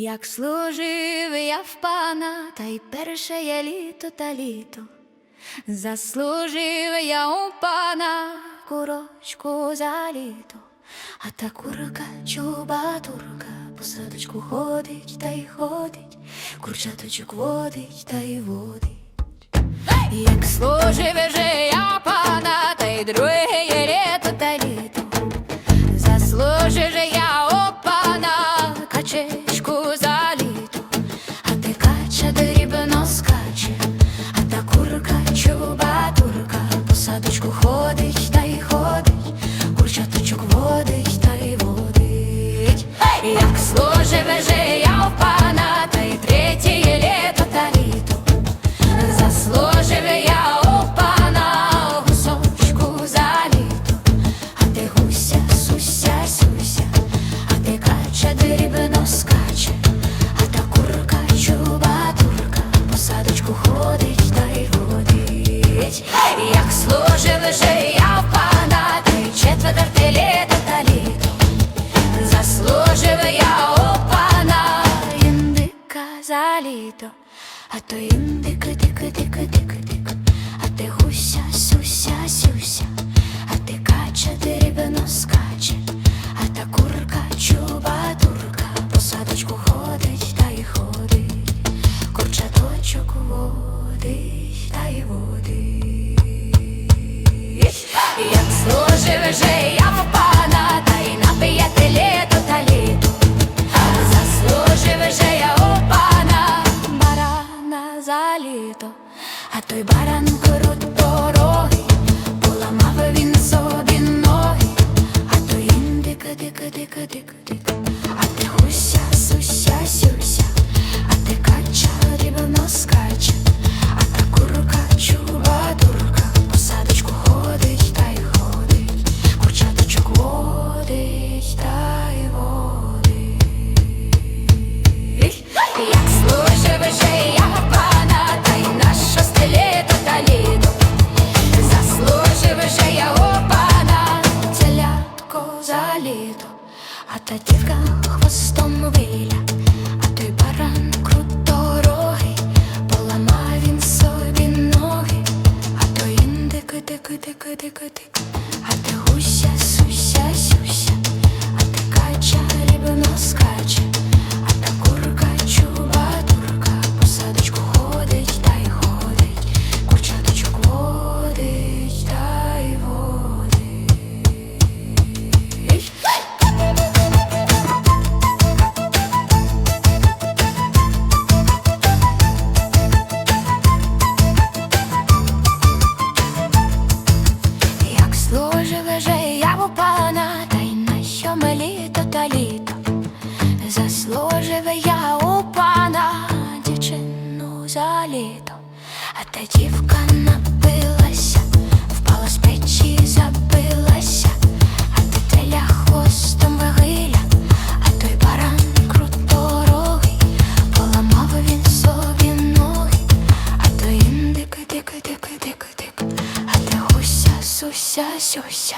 Як служив я в пана, та й перше я літо та літо. Заслужив я у пана курочку за літо, а та курка чубатурка по садочку ходить та й ходить, курчаточок водить та й водить. Як служив же я пана, та й друге качечку за літо, а ти кача дрібно скаче, а та курка чуба турка, по садочку ходить та й ходить, курчаточок водить та й водить. Як служи, веже я же я й четверте літо та у індика за а то індика, дика, дика, дика, дика, а ти гуся, суся, сюся, служив же я в пана, та барана за а той баран крут літо, а та дівка хвостом виля, а той баран круто роги, поламав він собі ноги, а той індик, дик, дик, дик, дик, літо та літо. Заслужив я у пана дівчину за літо, а та дівка напилася, впала з печі, забилася, а ти теля хвостом вигиля, а той баран круторогий, поламав він собі ноги, а той індик, дик, дик, дик, дик, а ти гуся, суся, сюся,